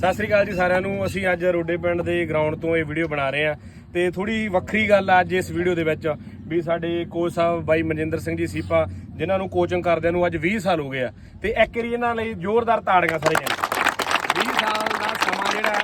ਸਤਿ ਸ੍ਰੀ ਅਕਾਲ ਜੀ ਸਾਰਿਆਂ ਨੂੰ। ਅਸੀਂ ਅੱਜ ਰੋਡੇ ਪਿੰਡ ਦੇ ਗਰਾਊਂਡ ਤੋਂ ਇਹ ਵੀਡੀਓ ਬਣਾ ਰਹੇ ਹਾਂ ਤੇ ਥੋੜੀ ਵੱਖਰੀ ਗੱਲ ਆ ਅੱਜ ਇਸ ਵੀਡੀਓ ਦੇ ਵਿੱਚ ਵੀ ਸਾਡੇ ਕੋਚ ਸਾਹਿਬ ਬਾਈ ਮਨਜਿੰਦਰ ਸਿੰਘ ਜੀ ਸੀਪਾ ਜਿਨ੍ਹਾਂ ਨੂੰ ਕੋਚਿੰਗ ਕਰਦਿਆਂ ਨੂੰ ਅੱਜ 20 ਸਾਲ ਹੋ ਗਏ ਆ। ਤੇ ਇੱਕ ਵਾਰੀ ਇਹਨਾਂ ਲਈ ਜ਼ੋਰਦਾਰ ਤਾੜੀਆਂ ਸਾਰੇ ਜਣੇ 20 ਸਾਲ ਦਾ ਸਮਾਂ ਜਿਹੜਾ ਹੈ,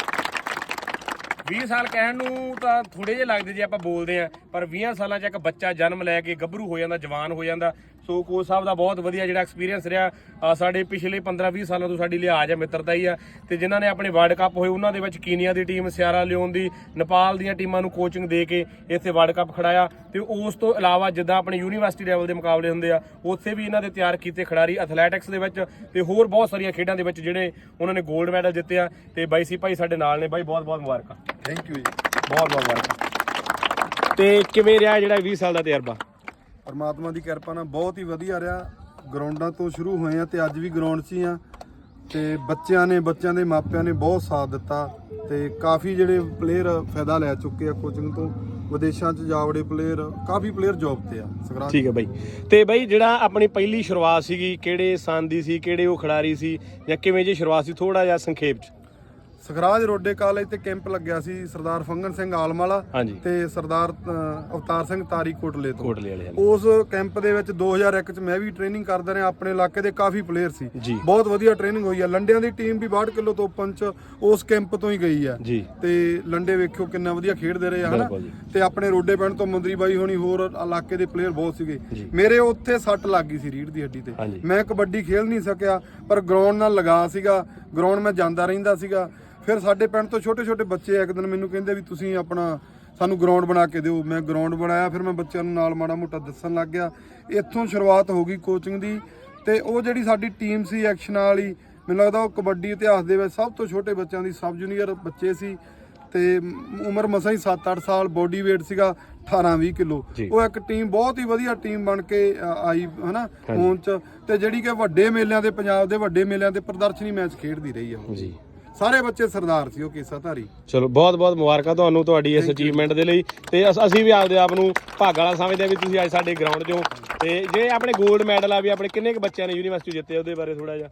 20 ਸਾਲ ਕਹਿਣ ਨੂੰ ਤਾਂ ਥੋੜੇ ਜਿਹੇ ਲੱਗਦੇ ਜੇ ਆਪਾਂ ਬੋਲਦੇ ਆ ਪਰ 20 ਸਾਲਾਂ 'ਚ ਇੱਕ ਬੱਚਾ ਜਨਮ ਲੈ ਕੇ ਗੱਭਰੂ ਹੋ ਜਾਂਦਾ ਜਵਾਨ ਹੋ ਜਾਂਦਾ। ਸੋ ਕੋਚ ਸਾਹਿਬ ਦਾ ਬਹੁਤ ਵਧੀਆ ਜਿਹੜਾ ਐਕਸਪੀਰੀਅੰਸ ਰਿਹਾ। ਸਾਡੇ ਪਿਛਲੇ 15-20 ਸਾਲਾਂ ਤੋਂ ਸਾਡੀ ਲਿਹਾਜ਼ ਹੈ ਮਿੱਤਰਤਾ ਹੀ ਆ। ਤੇ ਜਿਨ੍ਹਾਂ ਨੇ ਆਪਣੇ ਵਰਲਡ ਕੱਪ ਹੋਏ ਉਹਨਾਂ ਦੇ ਵਿੱਚ ਕੀਨੀਆ ਦੀ ਟੀਮ ਸਿਆਰਾ ਲਿਓਨ ਦੀ ਨੇਪਾਲ ਦੀਆਂ ਟੀਮਾਂ ਨੂੰ ਕੋਚਿੰਗ ਦੇ ਕੇ ਇੱਥੇ ਵਰਲਡ ਕੱਪ ਖੜਾਇਆ। ਤੇ ਉਸ ਤੋਂ ਇਲਾਵਾ ਜਿੱਦਾਂ ਆਪਣੇ ਯੂਨੀਵਰਸਿਟੀ ਲੈਵਲ ਦੇ ਮੁਕਾਬਲੇ ਹੁੰਦੇ ਆ ਉੱਥੇ ਵੀ ਇਹਨਾਂ ਦੇ ਤਿਆਰ ਕੀਤੇ ਖਿਡਾਰੀ ਐਥਲੈਟਿਕਸ ਦੇ ਵਿੱਚ ਤੇ ਹੋਰ ਬਹੁਤ ਸਾਰੀਆਂ ਖੇਡਾਂ ਦੇ ਵਿੱਚ ਜਿਹੜੇ ਉਹਨਾਂ ਨੇ 골ਡ ਮੈਡਲ ਜਿੱਤੇ ਆ। ਤੇ ਬਾਈ ਸੀ ਭਾਈ ਸਾਡੇ ਨਾਲ ਨੇ ਬਾਈ ਬਹੁਤ ਬਹੁਤ ਮੁਬਾਰਕਾਂ। ਥੈਂਕ ਯੂ ਜੀ। ਬਹੁਤ ਬਹੁਤ ਮੁਬਾਰਕਾਂ। ਤੇ ਕਿਵੇਂ ਰਿਹਾ ਜਿਹੜਾ 20 ਸਾਲ ਦਾ ਤਜਰਬਾ? ਪਰਮਾਤਮਾ ਦੀ ਕਿਰਪਾ ਨਾਲ ਬਹੁਤ ਹੀ ਵਧੀਆ ਰਿਹਾ। ਗਰਾਊਂਡਾਂ ਤੋਂ ਸ਼ੁਰੂ ਹੋਏ ਆ ਤੇ ਅੱਜ ਵੀ ਗਰਾਊਂਡ 'ਚ ਹੀ ਆ। ਤੇ ਬੱਚਿਆਂ ਨੇ, ਬੱਚਿਆਂ ਦੇ ਮਾਪਿਆਂ ਨੇ ਬਹੁਤ ਸਾਥ ਦਿੱਤਾ ਤੇ ਕਾਫੀ ਜਿਹੜੇ ਪਲੇਅਰ ਫਾਇਦਾ ਲੈ ਚੁੱਕੇ ਆ ਕੋਚਿੰਗ ਤੋਂ। ਵਿਦੇਸ਼ਾਂ 'ਚ ਜਾਵੜੇ ਪਲੇਅਰ ਕਾਫੀ ਪਲੇਅਰ ਜੌਬ ਤੇ ਆ। ਸਗਰਾਂ ਠੀਕ ਹੈ ਬਾਈ। ਤੇ ਬਾਈ, ਜਿਹੜਾ ਆਪਣੀ ਪਹਿਲੀ ਸ਼ੁਰੂਆਤ ਸੀਗੀ, ਕਿਹੜੇ ਸੰਨ ਦੀ ਸੀ, ਕਿਹੜੇ ਉਹ ਖਿਡਾਰੀ ਸੀ ਜਾਂ ਕਿਵੇਂ ਜੀ ਸ਼ੁਰੂਆਤ ਸੀ ਥੋੜਾ ਜਿਹਾ ਸੰਖੇਪ ਚ। ਸਖਰਾਜ ਰੋਡੇ ਕਾਲਜ ਤੇ ਕੈਂਪ ਲੱਗਿਆ ਸੀ ਸਰਦਾਰ ਫੰਗਨ ਸਿੰਘ ਆਲਮ ਵਾਲਾ ਹਾਂਜੀ। ਤੇ ਸਰਦਾਰ ਅ, ਅਵਤਾਰ ਸਿੰਘ ਤਾਰੀ ਕੋਟਲੇ ਤੋਂ। ਕੋਟਲੇ ਵਾਲੇ ਹਾਂਜੀ। ਉਸ ਕੈਂਪ ਦੇ ਵਿੱਚ 2001 ਚ ਮੈਂ ਵੀ ਟ੍ਰੇਨਿੰਗ ਕਰਦਾ ਰਿਹਾ ਆਪਣੇ ਇਲਾਕੇ ਦੇ ਕਾਫੀ ਪਲੇਅਰ ਸੀ। ਜੀ। ਬਹੁਤ ਵਧੀਆ ਟ੍ਰੇਨਿੰਗ ਹੋਈ ਆ। ਲੰਡਿਆਂ ਦੀ ਟੀਮ ਵੀ 62 ਕਿਲੋ ਤੋਂ ਚ ਉਸ ਕੈਂਪ ਤੋਂ ਹੀ ਗਈ ਆ। ਜੀ। ਤੇ ਲੰਡੇ ਵੇਖਿਓ ਕਿੰਨਾ ਵਧੀਆ ਖੇਡਦੇ ਰਹੇ ਆ ਹਨਾ? ਬਿਲਕੁਲ ਜੀ। ਤੇ ਆਪਣੇ ਰੋਡੇ ਪਿੰਡ ਤੋਂ ਮੁੰਦਰੀ ਬਾਈ ਹੋਣੀ ਹੋਰ ਇਲਾਕੇ ਦੇ ਪਲੇਅਰ ਬਹੁਤ ਸੀਗੇ। ਜੀ। ਮੇਰੇ ਉੱਥੇ ਸੱਟ ਲੱਗ ਗਈ ਸੀ ਰੀੜ ਦੀ ਹੱਡੀ ਤੇ। ਹਾਂਜੀ। ਮੈਂ ਕਬੱਡੀ ਖੇਲ ਨਹੀਂ ਸਕਿਆ ਪਰ ਗਰਾਊਂਡ ਨਾਲ ਲਗਾ ਸੀਗਾ। ਗਰਾਊਂਡ ਮੈਂ ਜਾਂਦਾ ਰਹਿੰਦਾ ਸੀਗਾ। ਫਿਰ ਸਾਡੇ ਪਿੰਡ ਤੋਂ ਛੋਟੇ ਛੋਟੇ ਬੱਚੇ ਇੱਕ ਦਿਨ ਮੈਨੂੰ ਕਹਿੰਦੇ ਵੀ ਤੁਸੀਂ ਆਪਣਾ ਸਾਨੂੰ ਗਰਾਊਂਡ ਬਣਾ ਕੇ ਦਿਓ। ਮੈਂ ਗਰਾਊਂਡ ਬਣਾਇਆ ਫਿਰ ਮੈਂ ਬੱਚਿਆਂ ਨੂੰ ਨਾਲ ਮਾੜਾ ਮੋਟਾ ਦੱਸਣ ਲੱਗ ਗਿਆ। ਇੱਥੋਂ ਸ਼ੁਰੂਆਤ ਹੋ ਗਈ ਕੋਚਿੰਗ ਦੀ ਤੇ ਉਹ ਜਿਹੜੀ ਸਾਡੀ ਟੀਮ ਸੀ ਐਕਸ਼ਨ ਵਾਲੀ ਮੈਨੂੰ ਲੱਗਦਾ ਉਹ ਕਬੱਡੀ ਇਤਿਹਾਸ ਦੇ ਵਿੱਚ ਸਭ ਤੋਂ ਛੋਟੇ ਬੱਚਿਆਂ ਦੀ ਸਬ ਜੂਨੀਅਰ ਬੱਚੇ ਸੀ ਤੇ ਉਮਰ ਮਸਾਂ ਹੀ 7-8 ਸਾਲ ਬੋਡੀ weight ਸੀਗਾ 18-20 ਕਿਲੋ। ਉਹ ਇੱਕ ਟੀਮ ਬਹੁਤ ਹੀ ਵਧੀਆ ਟੀਮ ਬਣ ਕੇ ਆਈ ਹਨਾ ਹੋਂਦ ਚ। ਤੇ ਜਿਹੜੀ ਕਿ ਵੱਡੇ ਮੇਲਿਆਂ ਦੇ ਪੰਜਾਬ ਦੇ ਵੱਡੇ ਮੇਲਿਆਂ ਤੇ ਪ੍ਰਦਰਸ਼ਨੀ ਮੈਚ ਖੇਡਦੀ ਰਹੀ ਆ। ਜੀ। ਸਾਰੇ ਬੱਚੇ ਸਰਦਾਰ ਸੀ ਉਹ ਕੇਸਾ ਧਾਰੀ। ਚਲੋ ਬਹੁਤ ਬਹੁਤ ਮੁਬਾਰਕਾਂ ਤੁਹਾਨੂੰ ਤੁਹਾਡੀ ਇਸ ਅਚੀਵਮੈਂਟ ਦੇ ਲਈ। ਤੇ ਅਸ- ਅਸੀਂ ਵੀ ਆਪਦੇ ਆਪ ਨੂੰ ਭਾਗ ਵਾਲਾ ਸਮਝਦੇ ਆ ਵੀ ਤੁਸੀਂ ਅੱਜ ਸਾਡੇ ਗਰਾਊਂਡ 'ਚੋਂ ਤੇ ਜਿਹੜੇ ਆਪਣੇ 골ਡ ਮੈਡਲ ਆ ਵੀ ਆਪਣੇ ਕਿੰਨੇ ਕੁ ਬੱਚਿਆਂ ਨੇ ਯੂਨੀਵਰਸਿਟੀ ਜਿੱਤੇ ਉਹਦੇ ਬਾਰੇ ਥੋੜਾ ਜਿਹਾ।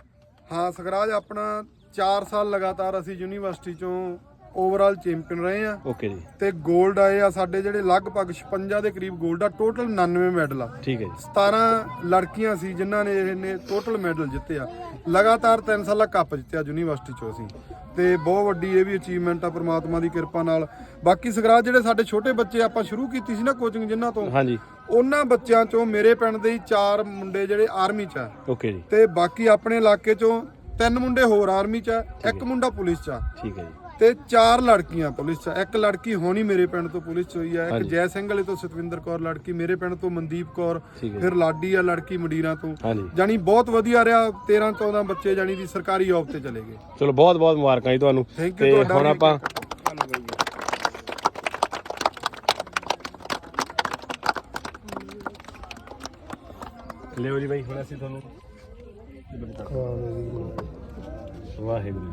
ਹਾਂ ਸਗਰਾਜ ਆਪਣਾ 4 ਸਾਲ ਲਗਾਤਾਰ ਅਸੀਂ ਯੂਨੀਵਰਸਿਟੀ ਚੋਂ ਓਵਰਆਲ ਚੈਂਪੀਅਨ ਰਹੇ ਆ। ਓਕੇ ਜੀ। ਤੇ 골ਡ ਆਏ ਆ ਸਾਡੇ ਜਿਹੜੇ ਲਗਭਗ 56 ਦੇ ਕਰੀਬ 골ਡ ਆ ਟੋਟਲ 99 ਮੈਡਲ ਆ। ਠੀਕ ਹੈ ਜੀ। 17 ਲੜਕੀਆਂ ਸੀ ਜਿਨ੍ਹਾਂ ਨੇ ਇਹਨੇ ਟੋਟਲ ਮੈਡਲ ਜਿੱਤੇ ਆ। ਲਗਾਤਾਰ 3 ਸਾਲਾ ਕੱਪ ਜਿੱਤਿਆ ਯੂਨੀਵਰਸਿਟੀ ਚੋਂ ਅਸੀਂ। ਤੇ ਬਹੁਤ ਵੱਡੀ ਇਹ ਵੀ ਅਚੀਵਮੈਂਟ ਆ ਪ੍ਰਮਾਤਮਾ ਦੀ ਕਿਰਪਾ ਨਾਲ। ਬਾਕੀ ਸਗਰਾਜ ਜਿਹੜੇ ਸਾਡੇ ਛੋਟੇ ਬੱਚੇ ਆਪਾਂ ਸ਼ੁਰੂ ਕੀਤੀ ਸੀ ਨਾ ਕੋਚਿੰਗ ਜਿਨ੍ਹਾਂ ਤੋਂ ਹਾਂਜੀ ਉਹਨਾਂ ਬੱਚਿਆਂ ਚੋਂ ਮੇਰੇ ਪਿੰਡ ਦੇ ਹੀ ਚਾਰ ਮੁੰਡੇ ਜਿਹੜੇ ਆਰਮੀ 'ਚ ਆ। ਓਕੇ ਜੀ। ਤੇ ਬਾਕੀ ਆਪਣੇ ਇਲਾਕੇ ਚੋਂ ਤਿੰਨ ਮੁੰਡੇ ਹੋਰ ਆਰਮੀ 'ਚ ਆ ਇੱਕ ਮੁੰਡਾ ਪੁਲਿਸ 'ਚ ਆ। ਠੀਕ ਹੈ ਜੀ। ਤੇ ਚਾਰ ਲੜਕੀਆਂ ਪੁਲਿਸ 'ਚ। ਇੱਕ ਲੜਕੀ ਹੋਣੀ ਮੇਰੇ ਪਿੰਡ ਤੋਂ ਪੁਲਿਸ 'ਚ ਹੋਈ ਆ ਇੱਕ। ਜੈ ਸਿੰਘ ਵਾਲੇ ਤੋਂ ਸਤਵਿੰਦਰ ਕੌਰ ਲੜਕੀ ਮੇਰੇ ਪਿੰਡ ਤੋਂ ਮਨਦੀਪ ਕੌਰ ਹੈ। ਫਿਰ ਲਾਡੀ ਆ ਲੜਕੀ ਮੰਡੀਰਾਂ ਤੋਂ ਜਾਨੀ ਬਹੁਤ ਵਧੀਆ ਰਿਹਾ 13 14 ਬੱਚੇ ਜਾਨੀ ਦੀ ਸਰਕਾਰੀ ਜੌਬ ਤੇ ਚਲੇ ਗਏ ਚਲੋ ਬਹੁਤ ਬਹੁਤ ਮੁਬਾਰਕਾਂ ਜੀ ਤੁਹਾਨੂੰ ਤੇ ਤੁਹਾਡਾ ਹੁਣ। ਆਪਾਂ ਲਿਓ ਜੀ ਬਾਈ ਹੁਣ ਅਸੀਂ ਤੁਹਾਨੂੰ ਵਾਹਿਗੁਰੂ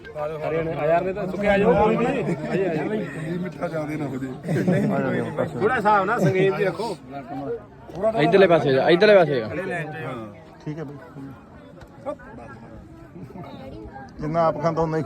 ਹਰਿਆਣੇ ਆ ਯਾਰ ਨੇ ਤਾਂ ਸੁੱਕੇ ਆਜੋ ਕੋਈ ਨਹੀਂ। ਆਜੇ ਆਜੇ ਮਿੱਠਾ ਜ਼ਿਆਦੇ ਨਾ ਹੋ ਜੇ ਥੋੜਾ ਹਿਸਾਬ ਨਾਲ ਸੰਗੇਤ ਜੀ ਰੱਖੋ। ਇਧਰਲੇ ਪਾਸੇ ਜਾ ਇਧਰਲੇ ਪਾਸੇ ਜਾ। ਠੀਕ ਹੈ ਬਈ। ਜਿੰਨਾ ਆਪ ਖਾਂਦਾ ਉਹਨਾਂ ਹੀ